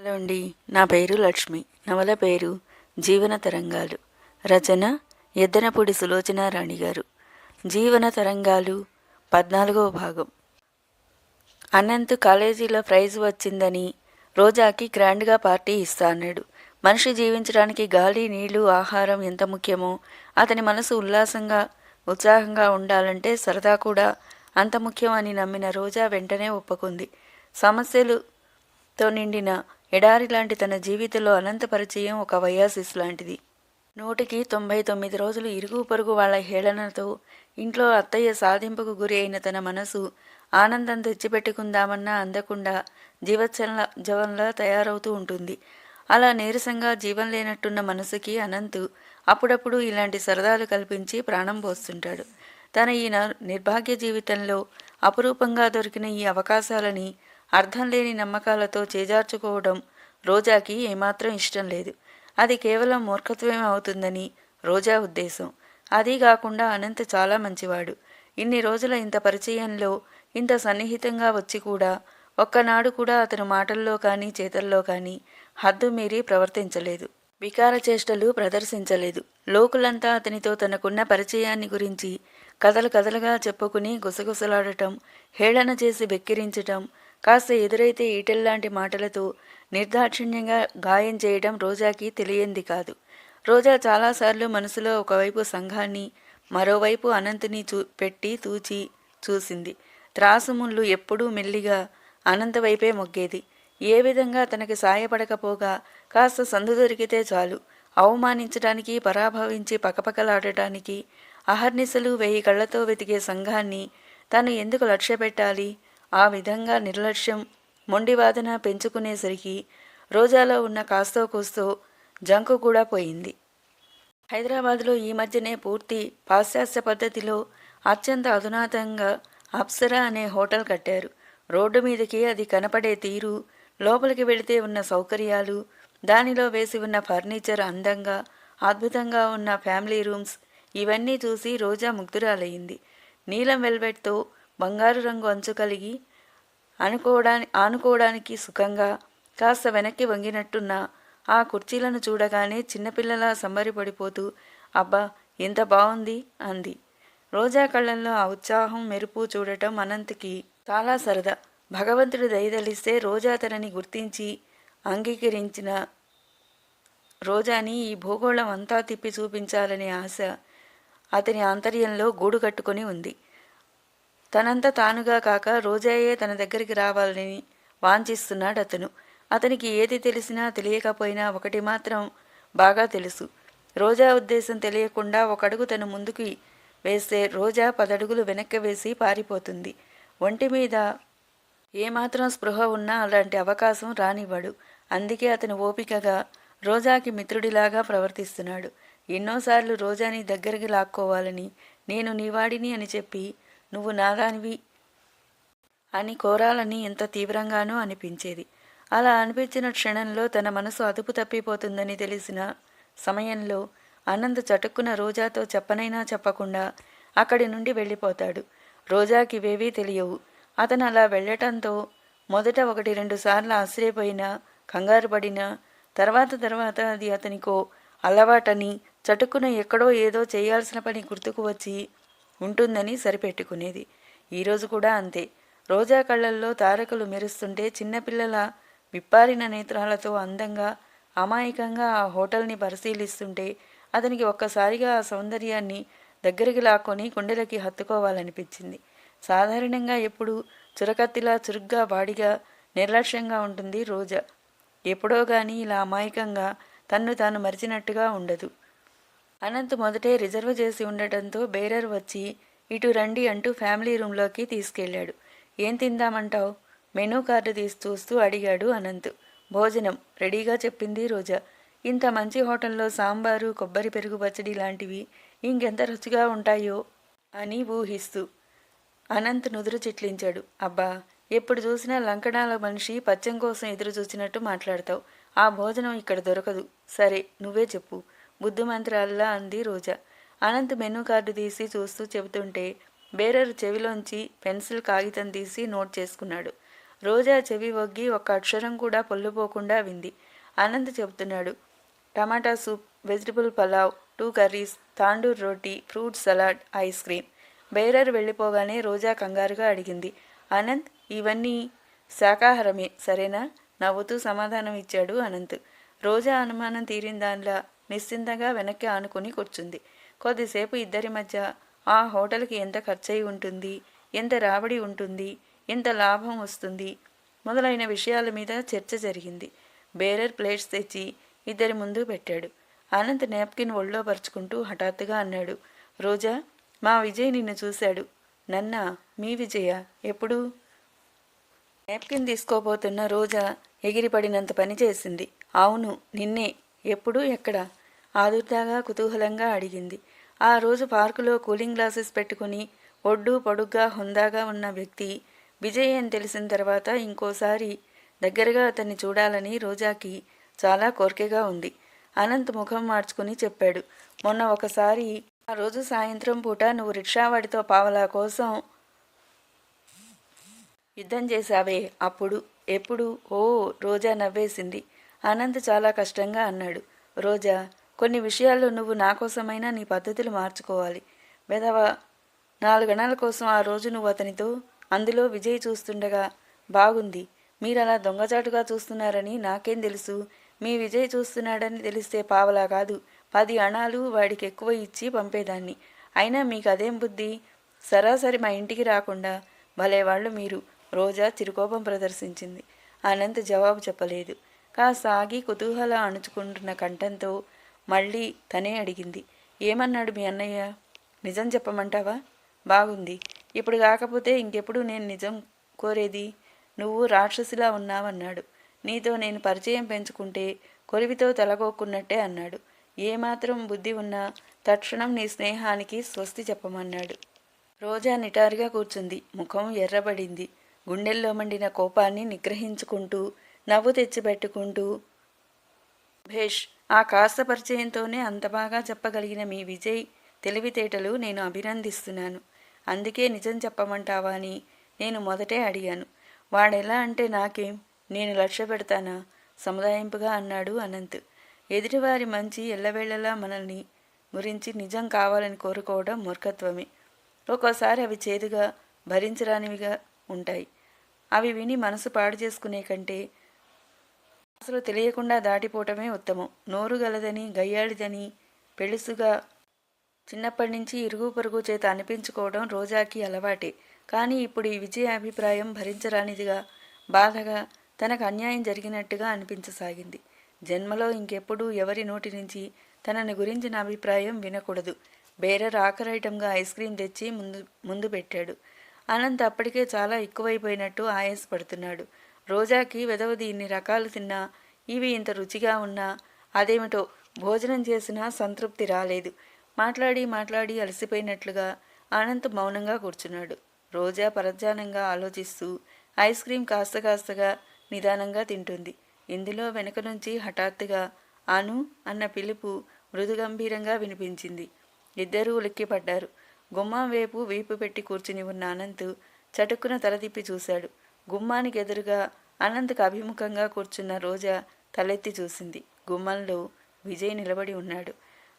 Hello అండి. నా పేరు లక్ష్మి. నవల పేరు జీవన తరంగాలు. రచన ఎద్దనపూడి సులోచన రాణి గారు. జీవన తరంగాలు పద్నాలుగవ భాగం. అనంత్ కాలేజీలో ప్రైజ్ వచ్చిందని రోజాకి గ్రాండ్గా పార్టీ ఇస్తా అన్నాడు. మనిషి జీవించడానికి గాలి నీళ్ళు ఆహారం ఎంత ముఖ్యమో అతని మనసు ఉల్లాసంగా ఉత్సాహంగా ఉండాలంటే సరదా కూడా అంత ముఖ్యం అని నమ్మిన రోజా వెంటనే ఒప్పుకుంది. సమస్యలు తో నిండిన ఎడారి లాంటి తన జీవితంలో అనంత పరిచయం ఒక వయాసిస్ లాంటిది. నూటికి తొంభై తొమ్మిది రోజులు ఇరుగు పొరుగు వాళ్ళ హేళనతో ఇంట్లో అత్తయ్య సాధింపుకు గురి అయిన తన మనసు ఆనందం తెచ్చిపెట్టుకుందామన్నా అందకుండా జీవచ్చల జవంలా తయారవుతూ ఉంటుంది. అలా నీరసంగా జీవం లేనట్టున్న మనసుకి అనంతు అప్పుడప్పుడు ఇలాంటి సరదాలు కల్పించి ప్రాణం పోస్తుంటాడు. తన ఈ న- నిర్భాగ్య జీవితంలో అపురూపంగా దొరికిన ఈ అవకాశాలని అర్థం లేని నమ్మకాలతో చేజార్చుకోవడం రోజాకి ఏమాత్రం ఇష్టం లేదు. అది కేవలం మూర్ఖత్వమే అవుతుందని రోజా ఉద్దేశం. అదీ కాకుండా అనంత్ చాలా మంచివాడు. ఇన్ని రోజుల ఇంత పరిచయంలో ఇంత సన్నిహితంగా వచ్చి కూడా ఒక్కనాడు కూడా అతను మాటల్లో కానీ చేతల్లో కానీ హద్దు మీరి ప్రవర్తించలేదు. వికార చేష్టలు ప్రదర్శించలేదు. లోకులంతా అతనితో తనకున్న పరిచయాన్ని గురించి కథలు కథలుగా చెప్పుకుని గుసగుసలాడటం హేళన చేసి వెక్కిరించటం కాస్త ఎదురైతే ఈటెల్లాంటి మాటలతో నిర్దాక్షిణ్యంగా గాయం చేయడం రోజాకి తెలియంది కాదు. రోజా చాలాసార్లు మనసులో ఒకవైపు సంఘాన్ని మరోవైపు అనంతుని చూ పెట్టి తూచి చూసింది. త్రాసుముళ్ళు ఎప్పుడూ మెల్లిగా అనంత వైపే మొగ్గేది. ఏ విధంగా తనకి సాయపడకపోగా కాస్త సందు దొరికితే చాలు. అవమానించడానికి పరాభవించి పకపకలాడటానికి అహర్నిశలు వెయ్యి కళ్ళతో వెతికే సంఘాన్ని తను ఎందుకు లక్ష్య పెట్టాలి ఆ విధంగా నిర్లక్ష్యం మొండివాదన పెంచుకునేసరికి రోజాలో ఉన్న కాస్తో కూస్తో జంకు కూడా పోయింది. హైదరాబాద్లో ఈ మధ్యనే పూర్తి పాశ్చాత్య పద్ధతిలో అత్యంత అధునాతంగా అప్సరా అనే హోటల్ కట్టారు. రోడ్డు మీదకి అది కనపడే తీరు లోపలికి వెళితే ఉన్న సౌకర్యాలు దానిలో వేసి ఉన్న ఫర్నిచర్ అందంగా అద్భుతంగా ఉన్న ఫ్యామిలీ రూమ్స్ ఇవన్నీ చూసి రోజా ముగ్ధురాలయ్యింది నీలం వెల్వెట్తో బంగారు రంగు అంచు కలిగి అనుకోవడాని ఆనుకోవడానికి సుఖంగా కాస్త వెనక్కి వంగినట్టున్న ఆ కుర్చీలను చూడగానే చిన్నపిల్లలా సంబరిపడిపోతూ అబ్బా ఎంత బాగుంది అంది. రోజా కళ్ళల్లో ఆ ఉత్సాహం మెరుపు చూడటం అనంత్కి చాలా సరదా. భగవంతుడు దయదలిస్తే రోజా తనని గుర్తించి అంగీకరించిన రోజాని ఈ భూగోళం అంతా తిప్పి చూపించాలనే ఆశ అతని ఆంతర్యంలో గూడు కట్టుకొని ఉంది. తనంత తానుగా కాక రోజాయే తన దగ్గరికి రావాలని వాంఛిస్తున్నాడు అతను. అతనికి ఏది తెలిసినా తెలియకపోయినా ఒకటి మాత్రం బాగా తెలుసు. రోజా ఉద్దేశం తెలియకుండా ఒక అడుగు తను ముందుకు వేస్తే రోజా పదడుగులు వెనక్కి వేసి పారిపోతుంది. ఒంటి మీద ఏమాత్రం స్పృహ ఉన్నా అలాంటి అవకాశం రానివ్వడు. అందుకే అతను ఓపికగా రోజాకి మిత్రుడిలాగా ప్రవర్తిస్తున్నాడు. ఎన్నోసార్లు రోజాని దగ్గరికి లాక్కోవాలని నేను నీవాడిని అని చెప్పి నువ్వు నాదానివి అని కోరాలని ఎంత తీవ్రంగానూ అనిపించేది. అలా అనిపించిన క్షణంలో తన మనసు అదుపు తప్పిపోతుందని తెలిసిన సమయంలో ఆనంద్ చటుక్కున రోజాతో చెప్పనైనా చెప్పకుండా అక్కడి నుండి వెళ్ళిపోతాడు. రోజాకి ఇవేవీ తెలియవు. అతను అలా వెళ్ళటంతో మొదట ఒకటి రెండు సార్లు ఆశ్రయపోయినా కంగారు పడినా తర్వాత తర్వాత అది అతనికో అలవాటని చటుక్కున ఎక్కడో ఏదో చేయాల్సిన పని గుర్తుకు వచ్చి ఉంటుందని సరిపెట్టుకునేది. ఈరోజు కూడా అంతే. రోజా కళ్ళల్లో తారకలు మెరుస్తుంటే చిన్నపిల్లల విప్పారిన నేత్రాలతో అందంగా అమాయకంగా ఆ హోటల్ని పరిశీలిస్తుంటే అతనికి ఒక్కసారిగా ఆ సౌందర్యాన్ని దగ్గరికి లాక్కొని గుండెలకి హత్తుకోవాలనిపించింది. సాధారణంగా ఎప్పుడు చురకత్తిలా చురుగ్గా వాడిగా నిర్లక్ష్యంగా ఉంటుంది రోజా. ఎప్పుడో కానీ ఇలా అమాయకంగా తన్ను తాను మరిచినట్టుగా ఉండదు. అనంత్ మొదటే రిజర్వ్ చేసి ఉండటంతో బేరర్ వచ్చి ఇటు రండి అంటూ ఫ్యామిలీ రూమ్లోకి తీసుకెళ్ళాడు. ఏం తిందామంటావు? మెనూ కార్డు తీసి చూస్తూ అడిగాడు అనంత్. భోజనం రెడీగా చెప్పింది రోజా. ఇంత మంచి హోటల్లో సాంబారు కొబ్బరి పెరుగు పచ్చడి లాంటివి ఇంకెంత రుచిగా ఉంటాయో? అని ఊహిస్తూ. అనంత్ నుదురు చిట్లించాడు. అబ్బా ఎప్పుడు చూసినా లంకణాల మనిషి పచ్చం కోసం ఎదురు చూసినట్టు మాట్లాడతావు. ఆ భోజనం ఇక్కడ దొరకదు. సరే నువ్వే చెప్పు. బుద్ధి మంత్రాల్లా అంది రోజా. అనంత్ మెనూ కార్డు తీసి చూస్తూ చెబుతుంటే బేరరు చెవిలోంచి పెన్సిల్ కాగితం తీసి నోట్ చేసుకున్నాడు. రోజా చెవి ఒగ్గి ఒక్క అక్షరం కూడా పొల్లుపోకుండా వింది. అనంత్ చెబుతున్నాడు tomato soup vegetable pulao two curries tandoor roti fruit salad ice cream. Bearer వెళ్ళిపోగానే రోజా కంగారుగా అడిగింది అనంత్ ఇవన్నీ శాకాహారమే సరేనా? నవ్వుతూ సమాధానం ఇచ్చాడు అనంత్. రోజా అనుమానం తీరిన దానిలా నిశ్చింతగా వెనక్కి ఆనుకుని కూర్చుంది. కొద్దిసేపు ఇద్దరి మధ్య ఆ హోటల్కి ఎంత ఖర్చయి ఉంటుంది? ఎంత రాబడి ఉంటుంది? ఎంత లాభం వస్తుంది? మొదలైన విషయాల మీద చర్చ జరిగింది. బేరర్ ప్లేట్స్ తెచ్చి ఇద్దరి ముందు పెట్టాడు. అనంత్ నాప్కిన్ ఒళ్ళో పరుచుకుంటూ హఠాత్తుగా అన్నాడు రోజా మా విజయ్ నిన్ను చూశాడు. నన్న మీ విజయ? ఎప్పుడు? నాప్కిన్ తీసుకోబోతున్న రోజా ఎగిరిపడినంత పని చేసింది. అవును నిన్నే. ఎప్పుడు? ఎక్కడ? ఆదుర్దాగా కుతూహలంగా అడిగింది. ఆ రోజు పార్కులో కూలింగ్ గ్లాసెస్ పెట్టుకుని ఒడ్డు పొడుగ్గా హుందాగా ఉన్న వ్యక్తి విజయ్ అని తెలిసిన తర్వాత ఇంకోసారి దగ్గరగా అతన్ని చూడాలని రోజాకి చాలా కోరికగా ఉంది. అనంత్ ముఖం మార్చుకుని చెప్పాడు మొన్న ఒకసారి ఆ రోజు సాయంత్రం పూట నువ్వు రిక్షావాడితో పావలా కోసం యుద్ధం చేశావే అప్పుడు ఎప్పుడు? ఓ రోజా నవ్వేసింది. అనంత్ చాలా కష్టంగా అన్నాడు రోజా కొన్ని విషయాల్లో నువ్వు నా కోసమైనా నీ పద్ధతులు మార్చుకోవాలి. వెదవ నాలుగణాల కోసం ఆ రోజు నువ్వు అతనితో అందులో విజయ్ చూస్తుండగా బాగుంది. మీరు అలా దొంగచాటుగా చూస్తున్నారని నాకేం తెలుసు. మీ విజయ్ చూస్తున్నాడని తెలిస్తే పావలా కాదు. పది అణాలు వాడికి ఎక్కువ ఇచ్చి పంపేదాన్ని. అయినా మీకు అదేం బుద్ధి? సరాసరి మా ఇంటికి రాకుండా భలేవాళ్ళు మీరు. రోజా చిరుకోపం ప్రదర్శించింది. అనంత్ జవాబు చెప్పలేదు. కాస్త ఆగి కుతూహల అణుచుకుంటున్న కంఠంతో మళ్ళీ తనే అడిగింది. ఏమన్నాడు మీ అన్నయ్య? నిజం చెప్పమంటావా? బాగుంది. ఇప్పుడు కాకపోతే ఇంకెప్పుడు నేను నిజం కోరేది? నువ్వు రాక్షసిలా ఉన్నావన్నాడు. నీతో నేను పరిచయం పెంచుకుంటే కొలివితో తలగోకున్నట్టే అన్నాడు. ఏమాత్రం బుద్ధి ఉన్నా తక్షణం నీ స్నేహానికి స్వస్తి చెప్పమన్నాడు. రోజా నిటారుగా కూర్చుంది. ముఖం ఎర్రబడింది. గుండెల్లో మండిన కోపాన్ని నిగ్రహించుకుంటూ నవ్వు తెచ్చిపెట్టుకుంటూ భేష్ ఆ కాస్త పరిచయంతోనే అంత బాగా చెప్పగలిగిన మీ విజయ్ తెలివితేటలు నేను అభినందిస్తున్నాను. అందుకే నిజం చెప్పమంటావా అని నేను మొదటే అడిగాను. వాడెలా అంటే నాకేం? నేను లక్ష్య పెడతానా? సముదాయింపుగా అన్నాడు అనంత్. ఎదుటివారి మంచి ఎల్లవేళలా మనల్ని గురించి నిజం కావాలని కోరుకోవడం మూర్ఖత్వమే. ఒక్కోసారి అవి చేదుగా భరించరానివిగా ఉంటాయి. అవి విని మనసు పాడు చేసుకునే కంటే అసలు తెలియకుండా దాటిపోవటమే ఉత్తమం. నోరు గలదని గయ్యాళిదని పెళుసుగా చిన్నప్పటి నుంచి ఇరుగు పొరుగు చేత అనిపించుకోవడం రోజాకి అలవాటే. కానీ ఇప్పుడు ఈ విజయ అభిప్రాయం భరించరానిదిగా బాధగా తనకు అన్యాయం జరిగినట్టుగా అనిపించసాగింది. జన్మలో ఇంకెప్పుడూ ఎవరి నోటి నుంచి తనని గురించిన అభిప్రాయం వినకూడదు. బేరర్ ఆఖరైటంగా ఐస్ క్రీం తెచ్చి ముందు ముందు పెట్టాడు. అనంత్ అప్పటికే చాలా ఎక్కువైపోయినట్టు ఆయాసపడుతున్నాడు. రోజాకి వెదవది ఇన్ని రకాలు తిన్నా ఇవి ఇంత రుచిగా ఉన్నా అదేమిటో భోజనం చేసినా సంతృప్తి రాలేదు. మాట్లాడి మాట్లాడి అలసిపోయినట్లుగా అనంత్ మౌనంగా కూర్చున్నాడు. రోజా పరధ్యానంగా ఆలోచిస్తూ ఐస్ క్రీం కాస్త కాస్తగా నిదానంగా తింటుంది. ఇందులో వెనక నుంచి హఠాత్తుగా అను అన్న పిలుపు మృదుగంభీరంగా వినిపించింది. ఇద్దరూ ఉలిక్కిపడ్డారు. గుమ్మం వైపు వీపు పెట్టి కూర్చుని ఉన్న అనంత్ చటుక్కున తల తిప్పి చూశాడు. గుమ్మానికి ఎదురుగా అనంత్కు అభిముఖంగా కూర్చున్న రోజా తలెత్తి చూసింది. గుమ్మంలో విజయ్ నిలబడి ఉన్నాడు.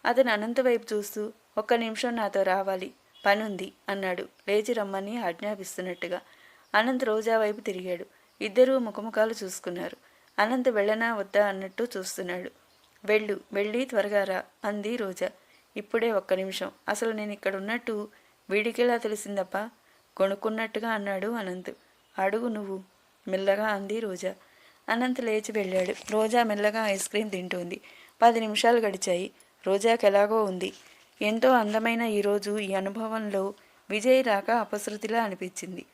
అతను అనంత వైపు చూస్తూ ఒక్క నిమిషం నాతో రావాలి పనుంది అన్నాడు. లేచి రమ్మని ఆజ్ఞాపిస్తున్నట్టుగా. అనంత్ రోజా వైపు తిరిగాడు. ఇద్దరూ ముఖముఖాలు చూసుకున్నారు. అనంత్ వెళ్ళనా వద్దా అన్నట్టు చూస్తున్నాడు. వెళ్ళు వెళ్ళి త్వరగా రా అంది రోజా. ఇప్పుడే ఒక్క నిమిషం. అసలు నేను ఇక్కడ ఉన్నట్టు వీడికెలా తెలిసిందప్ప? కొనుక్కున్నట్టుగా అన్నాడు అనంత్. అడుగు నువ్వు. మెల్లగా అంది రోజా. అనంత్ లేచి వెళ్ళాడు. రోజా మెల్లగా ఐస్ క్రీం తింటుంది. పది నిమిషాలు గడిచాయి. రోజాకి ఎలాగో ఉంది. ఎంతో అందమైన ఈరోజు ఈ అనుభవంలో విజయ్ రాక అపశృతిలా అనిపించింది.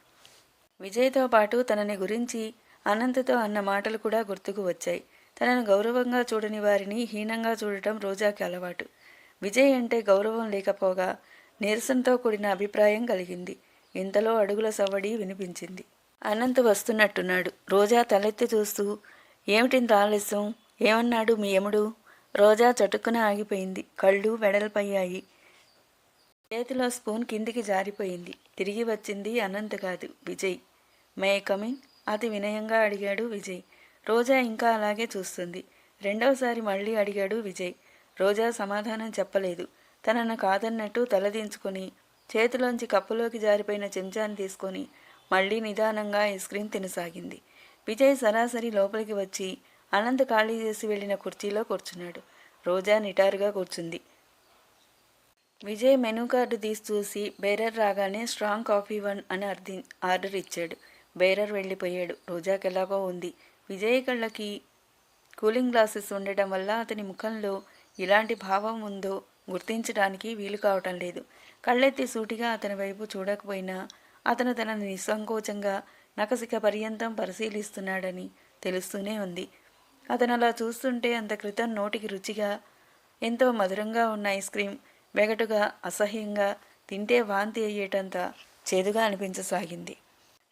విజయ్తో పాటు తనని గురించి అనంతతో అన్న మాటలు కూడా గుర్తుకు వచ్చాయి. తనను గౌరవంగా చూడని వారిని హీనంగా చూడటం రోజాకి అలవాటు. విజయ్ అంటే గౌరవం లేకపోగా నీరసంతో కూడిన అభిప్రాయం కలిగింది. ఇంతలో అడుగుల సవ్వడి వినిపించింది. అనంత్ వస్తున్నట్టున్నాడు. రోజా తలెత్తి చూస్తూ ఏమిటింత ఆలస్యం? ఏమన్నాడు మీ యముడు రోజా చటుక్కున ఆగిపోయింది. కళ్ళు వెడల్పయ్యాయి. చేతిలో స్పూన్ కిందికి జారిపోయింది. తిరిగి వచ్చింది అనంత్ కాదు విజయ్. మే కమింగ్ అతి వినయంగా అడిగాడు విజయ్. రోజా ఇంకా అలాగే చూస్తుంది. రెండవసారి మళ్ళీ అడిగాడు విజయ్. రోజా సమాధానం చెప్పలేదు. తనను కాదన్నట్టు తలదించుకొని చేతిలోంచి కప్పులోకి జారిపోయిన చెంచాను తీసుకొని మళ్ళీ నిదానంగా ఐస్ క్రీం తినసాగింది. విజయ్ సరాసరి లోపలికి వచ్చి అనంత్ ఖాళీ చేసి వెళ్ళిన కుర్చీలో కూర్చున్నాడు. రోజా నిటారుగా కూర్చుంది. విజయ్ మెనూ కార్డు తీసి చూసి బేరర్ రాగానే స్ట్రాంగ్ కాఫీ వన్ అని అర్థి ఆర్డర్ ఇచ్చాడు. బేరర్ వెళ్ళిపోయాడు. రోజాకి ఎలాగో ఉంది. విజయ్ కళ్ళకి కూలింగ్ గ్లాసెస్ ఉండటం వల్ల అతని ముఖంలో ఇలాంటి భావం ఉందో గుర్తించడానికి వీలు కావటం లేదు. కళ్ళెత్తి సూటిగా అతని వైపు చూడకపోయినా అతను తనని నిస్సంకోచంగా నకసిక పర్యంతం పరిశీలిస్తున్నాడని తెలుస్తూనే ఉంది. అతను అలా చూస్తుంటే అంత క్రితం నోటికి రుచిగా ఎంతో మధురంగా ఉన్న ఐస్ క్రీం వెగటుగా అసహ్యంగా తింటే వాంతి అయ్యేటంత చేదుగా అనిపించసాగింది.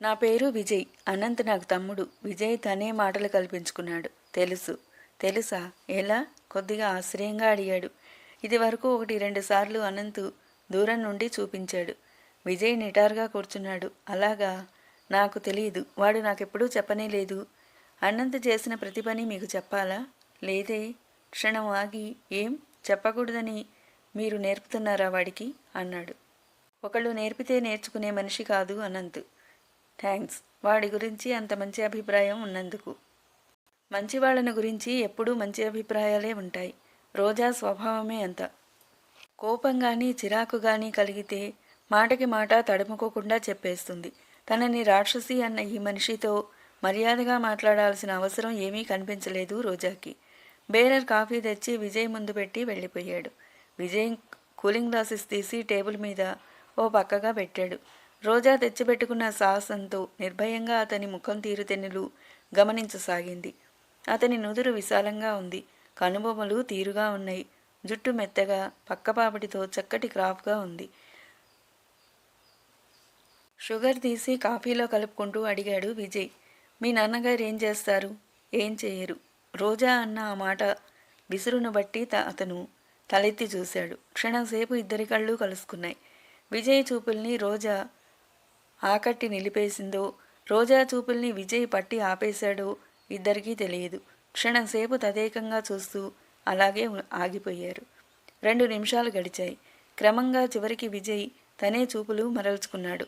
నా పేరు విజయ్. అనంత్ నాకు తమ్ముడు. విజయ్ తనే మాటలు కల్పించుకున్నాడు. తెలుసు. తెలుసా? ఎలా? కొద్దిగా ఆశ్చర్యంగా అడిగాడు. ఇది వరకు ఒకటి రెండు సార్లు అనంత్ దూరం నుండి చూపించాడు. విజయ్ నిటారుగా కూర్చున్నాడు. అలాగా? నాకు తెలియదు వాడు నాకెప్పుడూ చెప్పనే లేదు. అన్నంత చేసిన ప్రతి పని మీకు చెప్పాలా? లేదే. క్షణం ఆగి ఏం? చెప్పకూడదని మీరు నేర్పుతున్నారా వాడికి? అన్నాడు. ఒకళ్ళు నేర్పితే నేర్చుకునే మనిషి కాదు అనంత్. థ్యాంక్స్ వాడి గురించి అంత మంచి అభిప్రాయం ఉన్నందుకు. మంచి వాళ్ళని గురించి ఎప్పుడూ మంచి అభిప్రాయాలే ఉంటాయి. రోజా స్వభావమే అంత. కోపం కానీ చిరాకు కానీ కలిగితే మాటకి మాట తడుముకోకుండా చెప్పేస్తుంది. తనని రాక్షసి అన్న ఈ మనిషితో మర్యాదగా మాట్లాడాల్సిన అవసరం ఏమీ కనిపించలేదు రోజాకి. బేరర్ కాఫీ తెచ్చి విజయ్ ముందు పెట్టి వెళ్ళిపోయాడు. విజయ్ కూలింగ్ గ్లాసెస్ తీసి టేబుల్ మీద ఓ పక్కగా పెట్టాడు. రోజా తెచ్చిపెట్టుకున్న సాహసంతో నిర్భయంగా అతని ముఖం తీరుతెన్నులు గమనించసాగింది. అతని నుదురు విశాలంగా ఉంది. కనుబొమ్మలు తీరుగా ఉన్నాయి. జుట్టు మెత్తగా పక్కపాపటితో చక్కటి క్రాఫ్గా ఉంది. షుగర్ తీసి కాఫీలో కలుపుకుంటూ అడిగాడు విజయ్. మీ నాన్నగారు ఏం చేస్తారు? ఏం చేయరు? రోజా అన్న ఆ మాట విసురును బట్టి త అతను తలెత్తి చూశాడు. క్షణంసేపు ఇద్దరి కళ్ళు కలుసుకున్నాయి. విజయ్ చూపుల్ని రోజా ఆకట్టి నిలిపేసిందో రోజా చూపుల్ని విజయ్ పట్టి ఆపేశాడో ఇద్దరికీ తెలియదు. క్షణంసేపు తదేకంగా చూస్తూ అలాగే ఆగిపోయారు. రెండు నిమిషాలు గడిచాయి. క్రమంగా చివరికి విజయ్ తనే చూపులు మరల్చుకున్నాడు.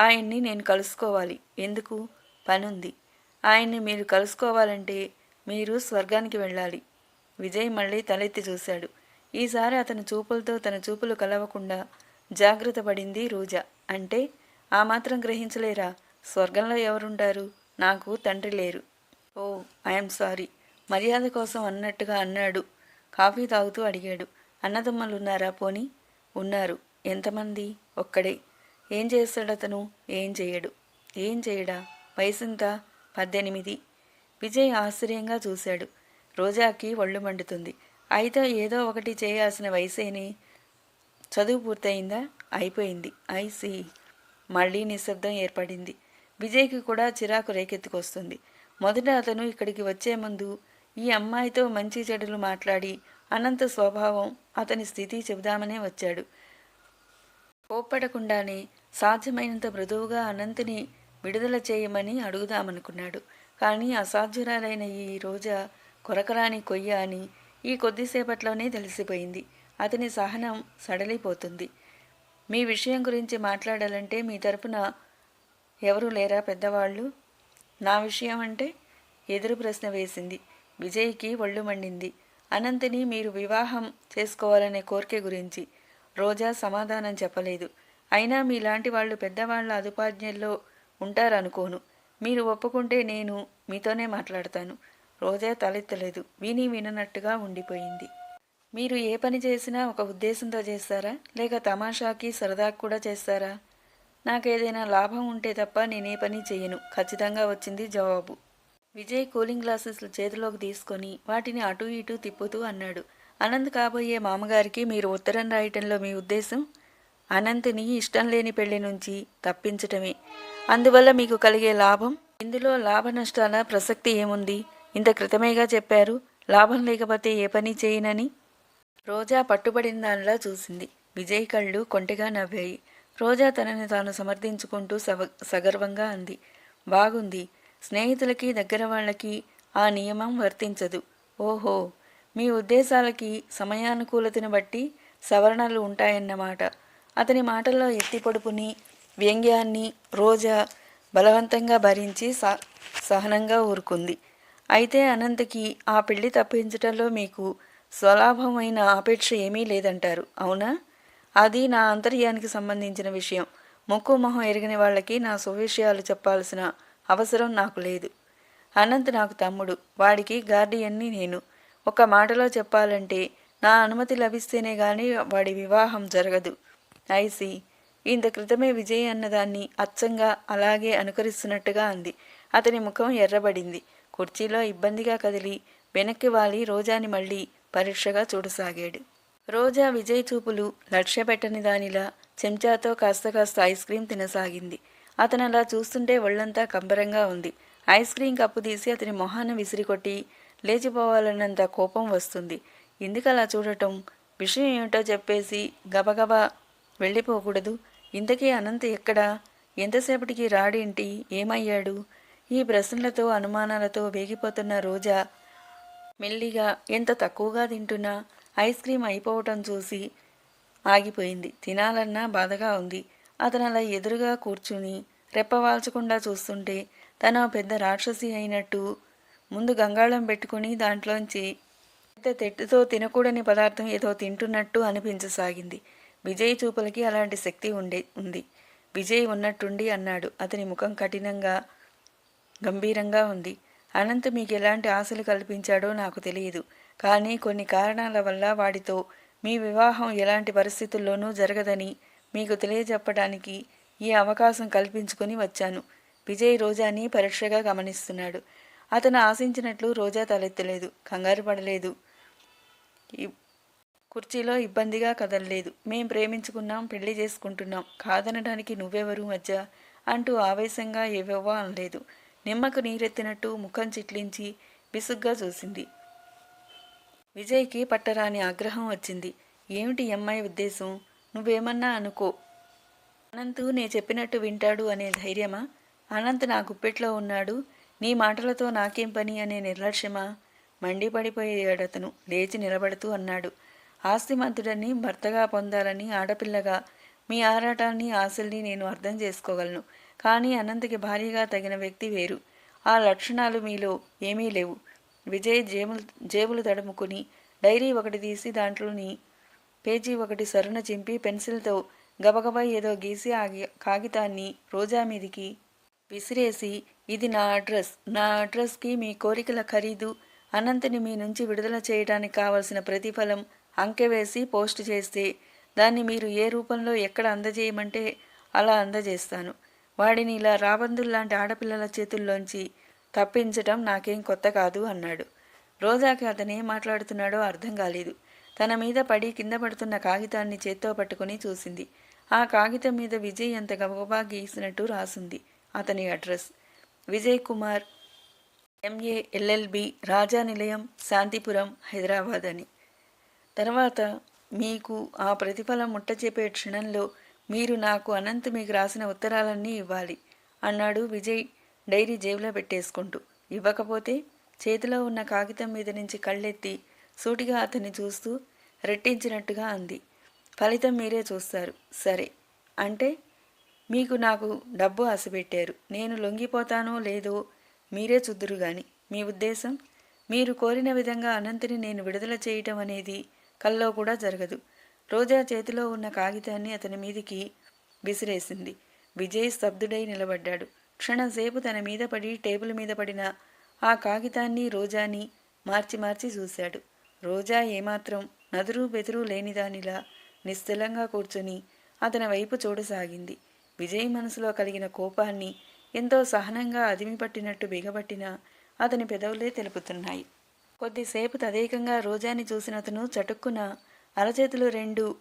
ఆయన్ని నేను కలుసుకోవాలి. ఎందుకు? పనుంది. ఆయన్ని మీరు కలుసుకోవాలంటే మీరు స్వర్గానికి వెళ్ళాలి. విజయ్ మళ్ళీ తలెత్తి చూశాడు. ఈసారి అతని చూపులతో తన చూపులు కలవకుండా జాగ్రత్త పడింది రోజా. అంటే ఆ మాత్రం గ్రహించలేరా? స్వర్గంలో ఎవరుంటారు? నాకు తండ్రి లేరు. Oh I'm sorry. మర్యాద కోసం అన్నట్టుగా అన్నాడు. కాఫీ తాగుతూ అడిగాడు. అన్నదమ్ములు ఉన్నారా పోని? ఉన్నారు. ఎంతమంది? ఒక్కడే. ఏం చేస్తాడు అతను? ఏం చేయడు. ఏం చేయడా? వయసుంత? పద్దెనిమిది. విజయ్ ఆశ్చర్యంగా చూశాడు. రోజాకి ఒళ్ళు మండుతుంది. అయితే ఏదో ఒకటి చేయాల్సిన వయసేని. చదువు పూర్తయిందా? అయిపోయింది. ఐసి మళ్ళీ నిశ్శబ్దం ఏర్పడింది. విజయ్కి కూడా చిరాకు రేకెత్తుకొస్తుంది. మొదట అతను ఇక్కడికి వచ్చే ముందు ఈ అమ్మాయితో మంచి చెడులు మాట్లాడి అనంత స్వభావం అతని స్థితి చెబుదామనే వచ్చాడు. కోప్పడకుండానే సాధ్యమైనంత మృదువుగా అనంతిని విడుదల చేయమని అడుగుదామనుకున్నాడు. కానీ అసాధ్యురాలైన ఈ రోజా కొరకరాని కొయ్య అని ఈ కొద్దిసేపట్లోనే తెలిసిపోయింది. అతని సహనం సడలిపోతుంది. మీ విషయం గురించి మాట్లాడాలంటే మీ తరపున ఎవరు లేరా పెద్దవాళ్ళు? నా విషయం అంటే ఎదురు ప్రశ్న వేసింది. విజయ్కి ఒళ్ళు మండింది. అనంతిని మీరు వివాహం చేసుకోవాలనే కోరిక గురించి రోజా సమాధానం చెప్పలేదు. అయినా మీలాంటి వాళ్ళు పెద్దవాళ్ళ అదుపాజ్ఞల్లో ఉంటారనుకోను. మీరు ఒప్పుకుంటే నేను మీతోనే మాట్లాడతాను. రోజా తలెత్తలేదు. విని విననట్టుగా ఉండిపోయింది. మీరు ఏ పని చేసినా ఒక ఉద్దేశంతో చేస్తారా? లేక తమాషాకి సరదాకి కూడా చేస్తారా? నాకేదైనా లాభం ఉంటే తప్ప నేనే పని చేయను. ఖచ్చితంగా వచ్చింది జవాబు. విజయ్ కూలింగ్ గ్లాసెస్ చేతిలోకి తీసుకొని వాటిని అటూ ఇటూ తిప్పుతూ అన్నాడు. అనంత్ కాబోయే మామగారికి మీరు ఉత్తరం రాయటంలో మీ ఉద్దేశం? అనంత్ని ఇష్టం లేని పెళ్ళి నుంచి తప్పించటమే. అందువల్ల మీకు కలిగే లాభం? ఇందులో లాభ నష్టాల ప్రసక్తి ఏముంది? ఇంత క్రితమేగా చెప్పారు. లాభం లేకపోతే ఏ పని చేయనని? రోజా పట్టుబడిన దానిలా చూసింది. విజయ్ కళ్ళు కొంటెగా నవ్వాయి. రోజా తనని తాను సమర్థించుకుంటూ సవ సగర్వంగా అంది. బాగుంది. స్నేహితులకి దగ్గర వాళ్ళకి ఆ నియమం వర్తించదు. ఓహో! మీ ఉద్దేశాలకి సమయానుకూలతను బట్టి సవరణలు ఉంటాయన్నమాట. అతని మాటల్లో ఎత్తి పొడుపుని వ్యంగ్యాన్ని రోజా బలవంతంగా భరించి సహనంగా ఊరుకుంది. అయితే అనంతకి ఆ పెళ్ళి తప్పించటంలో మీకు స్వలాభమైన ఆపేక్ష ఏమీ లేదంటారు అవునా? అది నా అంతర్యానికి సంబంధించిన విషయం. ముక్కు మొహం ఎరిగిన వాళ్ళకి నా సువిషయాలు చెప్పాల్సిన అవసరం నాకు లేదు. అనంత్ నాకు తమ్ముడు వాడికి గార్డియన్ని నేను. ఒక మాటలో చెప్పాలంటే నా అనుమతి లభిస్తేనే కానీ వాడి వివాహం జరగదు. ఐసి. ఇంత క్రితమే విజయ్ అన్నదాన్ని అచ్చంగా అలాగే అనుకరిస్తున్నట్టుగా అంది. అతని ముఖం ఎర్రబడింది. కుర్చీలో ఇబ్బందిగా కదిలి వెనక్కి వాలి రోజాని మళ్ళీ పరీక్షగా చూడసాగాడు. రోజా విజయ్ చూపులు లక్ష్య పెట్టని దానిలా చెంచాతో కాస్త కాస్త ఐస్ క్రీం తినసాగింది. అతను అలా చూస్తుంటే ఒళ్ళంతా కంబరంగా ఉంది. ఐస్ క్రీం కప్పు తీసి అతని మొహాన్ని విసిరికొట్టి లేచిపోవాలన్నంత కోపం వస్తుంది. ఎందుకలా చూడటం? విషయం ఏమిటో చెప్పేసి గబగబా వెళ్ళిపోకూడదు. ఇంతకీ అనంత్ ఎక్కడా? ఎంతసేపటికి రాడేంటి? ఏమయ్యాడు? ఈ ప్రశ్నలతో అనుమానాలతో వేగిపోతున్న రోజా మెల్లిగా ఎంత తక్కువగా తింటున్నా? ఐస్ క్రీం అయిపోవటం చూసి ఆగిపోయింది. తినాలన్నా బాధగా ఉంది. అతను అలా ఎదురుగా కూర్చుని రెప్పవాల్చకుండా చూస్తుంటే తన పెద్ద రాక్షసి అయినట్టు ముందు గంగాళం పెట్టుకుని దాంట్లోంచి పెద్ద తెట్టుతో తినకూడని పదార్థం ఏదో తింటున్నట్టు అనిపించసాగింది. విజయ్ చూపులకి అలాంటి శక్తి ఉండే ఉంది. విజయ్ ఉన్నట్టుండి అన్నాడు. అతని ముఖం కఠినంగా గంభీరంగా ఉంది. అనంత్ మీకు ఎలాంటి ఆశలు కల్పించాడో నాకు తెలియదు. కానీ కొన్ని కారణాల వల్ల వాడితో మీ వివాహం ఎలాంటి పరిస్థితుల్లోనూ జరగదని మీకు తెలియజెప్పడానికి ఈ అవకాశం కల్పించుకొని వచ్చాను. విజయ్ రోజాని పరీక్షగా గమనిస్తున్నాడు. అతను ఆశించినట్లు రోజా తలెత్తలేదు. కంగారు పడలేదు. కుర్చీలో ఇబ్బందిగా కదలలేదు. మేం ప్రేమించుకున్నాం పెళ్ళి చేసుకుంటున్నాం. కాదనడానికి నువ్వెవరు మధ్య? అంటూ ఆవేశంగా ఏవేవో అనలేదు. నిమ్మకు నీరెత్తినట్టు ముఖం చిట్లించి విసుగ్గా చూసింది. విజయ్కి పట్టరాని ఆగ్రహం వచ్చింది. ఏమిటి అమ్మాయి ఉద్దేశం? నువ్వేమన్నా అనుకో. అనంత్ నే చెప్పినట్టు వింటాడు అనే ధైర్యమా? అనంత్ నా గుప్పెట్లో ఉన్నాడు. నీ మాటలతో నాకేం పని అనే నిర్లక్ష్యమా? మండిపడిపోయాడు అతను. లేచి నిలబడుతూ అన్నాడు. ఆస్తిమంతుడని భర్తగా పొందాలని ఆడపిల్లగా మీ ఆరాటాన్ని ఆశల్ని నేను అర్థం చేసుకోగలను. కానీ అనంతకి భార్యగా తగిన వ్యక్తి వేరు. ఆ లక్షణాలు మీలో ఏమీ లేవు. విజయ్ జేబులు జేబులు తడుముకుని డైరీ ఒకటి తీసి దాంట్లోని పేజీ ఒకటి సరున చింపి పెన్సిల్తో గబగబా ఏదో గీసి ఆ కాగితాన్ని రోజా మీదికి విసిరేసి ఇది నా అడ్రస్. నా అడ్రస్కి మీ కోరికల ఖరీదు అనంతని మీ నుంచి విడుదల చేయడానికి కావలసిన ప్రతిఫలం అంకె వేసి పోస్ట్ చేస్తే దాన్ని మీరు ఏ రూపంలో ఎక్కడ అందజేయమంటే అలా అందజేస్తాను. వాడిని ఇలా రాబందుల్లాంటి ఆడపిల్లల చేతుల్లోంచి తప్పించటం నాకేం కొత్త కాదు అన్నాడు. రోజాకి అతను ఏం మాట్లాడుతున్నాడో అర్థం కాలేదు. తన మీద పడి కింద పడుతున్న కాగితాన్ని చేత్తో పట్టుకుని చూసింది. ఆ కాగితం మీద విజయ్ అంత గబగబా గీసినట్టు రాసింది అతని address. Vijay Kumar MA LLB Raja Nilayam Shantipuram Hyderabad అని. తర్వాత మీకు ఆ ప్రతిఫలం ముట్టచెప్పే క్షణంలో మీరు నాకు అనంత్ మీకు రాసిన ఉత్తరాలన్నీ ఇవ్వాలి అన్నాడు విజయ్ డైరీ జేబులో పెట్టేసుకుంటూ. ఇవ్వకపోతే చేతిలో ఉన్న కాగితం మీద నుంచి కళ్ళెత్తి సూటిగా అతన్ని చూస్తూ రెట్టించినట్టుగా అంది. ఫలితం మీరే చూస్తారు. సరే. అంటే మీకు నాకు డబ్బు ఆశపెట్టారు నేను లొంగిపోతానో లేదో మీరే చూద్దురు గాని మీ ఉద్దేశం? మీరు కోరిన విధంగా అనంతిని నేను విడుదల చేయటం అనేది కల్లో కూడా జరగదు. రోజా చేతిలో ఉన్న కాగితాన్ని అతని మీదికి విసిరేసింది. విజయ్ స్తబ్దుడై నిలబడ్డాడు. క్షణంసేపు తన మీద పడి టేబుల్ మీద పడిన ఆ కాగితాన్ని రోజాని మార్చి మార్చి చూశాడు. రోజా ఏమాత్రం నదురు బెదురు లేనిదానిలా నిశ్చలంగా కూర్చొని అతని వైపు చూడసాగింది. విజయ్ మనసులో కలిగిన కోపాన్ని ఎంతో సహనంగా అదిమి పట్టినట్టు బిగబట్టిన అతని పెదవులే తెలుపుతున్నాయి. కొద్దిసేపు తదేకంగా రోజాని చూసిన అతను చటుక్కున అరచేతులు రెండు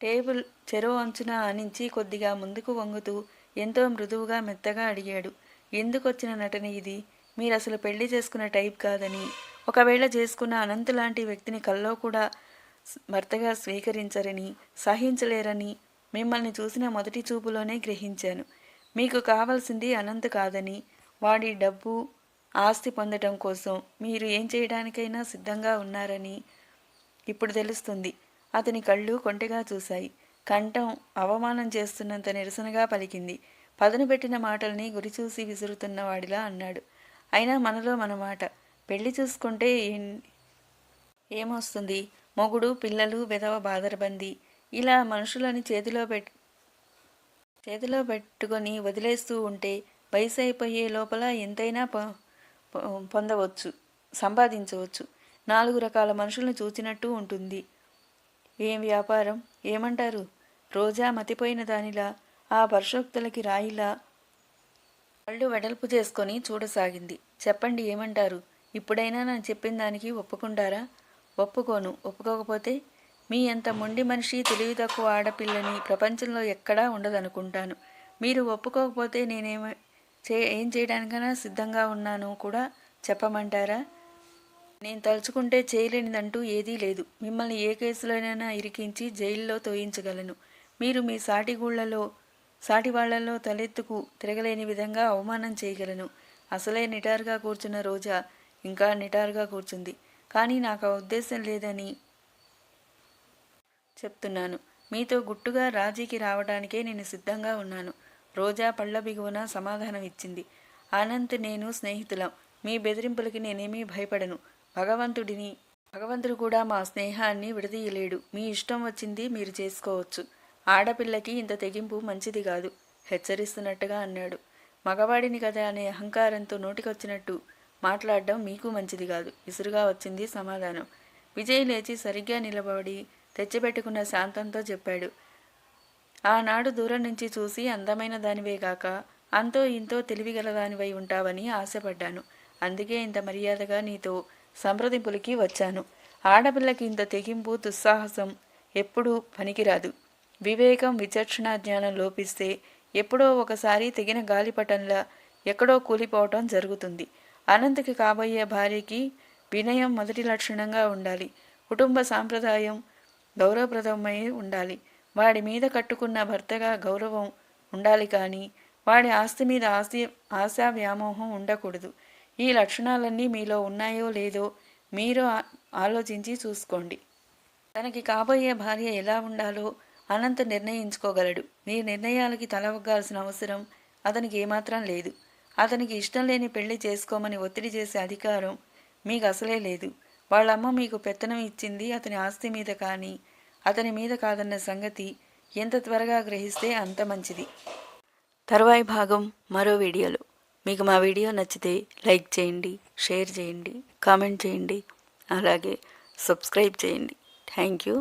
టేబుల్ చెరో అంచున ఆనించి కొద్దిగా ముందుకు వంగుతూ ఎంతో మృదువుగా మెత్తగా అడిగాడు. ఎందుకొచ్చిన నటన ఇది? మీరు అసలు పెళ్ళి చేసుకున్న టైప్ కాదని. ఒకవేళ చేసుకున్న అనంత్ లాంటి వ్యక్తిని కల్లో కూడా భర్తగా స్వీకరించరని సహించలేరని మిమ్మల్ని చూసిన మొదటి చూపులోనే గ్రహించాను. మీకు కావాల్సింది అనంత్ కాదని. వాడి డబ్బు ఆస్తి పొందటం కోసం మీరు ఏం చేయడానికైనా సిద్ధంగా ఉన్నారని ఇప్పుడు తెలుస్తుంది. అతని కళ్ళు కొంటెగా చూశాయి. కంఠం అవమానం చేస్తున్నంత నిరసనగా పలికింది. పదును పెట్టిన మాటల్ని గురిచూసి విసురుతున్న వాడిలా అన్నాడు. అయినా మనలో మన మాట. పెళ్ళి చూసుకుంటే ఏం- ఏమొస్తుంది? మొగుడు పిల్లలు విధవ బాదరబంది. ఇలా మనుషులని చేతిలో పెట్ చేతిలో పెట్టుకొని వదిలేస్తూ ఉంటే వయసు అయిపోయే లోపల ఎంతైనా పొందవచ్చు సంపాదించవచ్చు. నాలుగు రకాల మనుషులను చూచినట్టు ఉంటుంది. ఏం వ్యాపారం? ఏమంటారు? రోజా మతిపోయిన దానిలా ఆ పరుషోక్తులకి రాయిలా? కళ్ళు వెడల్పు చేసుకొని చూడసాగింది. చెప్పండి ఏమంటారు? ఇప్పుడైనా నేను చెప్పిన దానికి ఒప్పుకుంటారా? ఒప్పుకోను. ఒప్పుకోకపోతే మీ అంత మొండి మనిషి తెలివి తక్కువ ఆడపిల్లని ప్రపంచంలో ఎక్కడా ఉండదనుకుంటాను. మీరు ఒప్పుకోకపోతే నేనేమ చే ఏం చేయడానికైనా సిద్ధంగా ఉన్నాను కూడా చెప్పమంటారా? నేను తలుచుకుంటే చేయలేనిదంటూ ఏదీ లేదు. మిమ్మల్ని ఏ కేసులోనైనా ఇరికించి జైల్లో తోయించగలను. మీరు మీ సాటిగూళ్ళలో సాటి వాళ్ళలో తలెత్తుకు తిరగలేని విధంగా అవమానం చేయగలను. అసలే నిటారుగా కూర్చున్న రోజా ఇంకా నిటారుగా కూర్చుంది. కానీ నాకు ఆ ఉద్దేశం లేదని చెప్తున్నాను. మీతో గుట్టుగా రాజీకి రావడానికే నేను సిద్ధంగా ఉన్నాను. రోజా పళ్ళ బిగువన సమాధానం ఇచ్చింది ఆనంద్ నేను స్నేహితులం. మీ బెదిరింపులకి నేనేమీ భయపడను. భగవంతుడిని భగవంతుడు కూడా మా స్నేహాన్ని విడదీయలేడు. మీ ఇష్టం వచ్చింది మీరు చేసుకోవచ్చు. ఆడపిల్లకి ఇంత తెగింపు మంచిది కాదు. హెచ్చరిస్తున్నట్టుగా అన్నాడు. మగవాడిని కదా అనే అహంకారంతో నోటికొచ్చినట్టు మాట్లాడడం మీకు మంచిది కాదు. విసురుగా వచ్చింది సమాధానం. విజయ్ లేచి సరిగ్గా నిలబడి తెచ్చిపెట్టుకున్న శాంతంతో చెప్పాడు. ఆనాడు దూరం నుంచి చూసి అందమైన దానివేగాక అంతో ఇంతో తెలివిగలదానివై ఉంటావని ఆశపడ్డాను. అందుకే ఇంత మర్యాదగా నీతో సంప్రదింపులకి వచ్చాను. ఆడపిల్లకి ఇంత తెగింపు దుస్సాహసం ఎప్పుడూ పనికిరాదు. వివేకం విచక్షణ జ్ఞానం లోపిస్తే ఎప్పుడో ఒకసారి తెగిన గాలిపటంలా ఎక్కడో కూలిపోవటం జరుగుతుంది. అనంతకి కాబోయే భార్యకి వినయం మొదటి లక్షణంగా ఉండాలి. కుటుంబ సాంప్రదాయం గౌరవప్రదమై ఉండాలి. వాడి మీద కట్టుకున్న భర్తగా గౌరవం ఉండాలి కానీ వాడి ఆస్తి మీద ఆస్తి ఆశా వ్యామోహం ఉండకూడదు. ఈ లక్షణాలన్నీ మీలో ఉన్నాయో లేదో మీరు ఆలోచించి చూసుకోండి. తనకి కాబోయే భార్య ఎలా ఉండాలో అనంత నిర్ణయించుకోగలడు. మీ నిర్ణయాలకి తలవగ్గాల్సిన అవసరం అతనికి ఏమాత్రం లేదు. అతనికి ఇష్టం లేని పెళ్ళి చేసుకోమని ఒత్తిడి చేసే అధికారం మీకు అసలే లేదు. వాళ్ళమ్మ మీకు పెత్తనం ఇచ్చింది అతని ఆస్తి మీద కానీ అతని మీద కాదన్న సంగతి ఎంత త్వరగా గ్రహిస్తే అంత మంచిది. తరువాయి భాగం మరో వీడియోలో. మీకు మా వీడియో నచ్చితే లైక్ చేయండి షేర్ చేయండి కామెంట్ చేయండి అలాగే సబ్స్క్రైబ్ చేయండి. Thank you.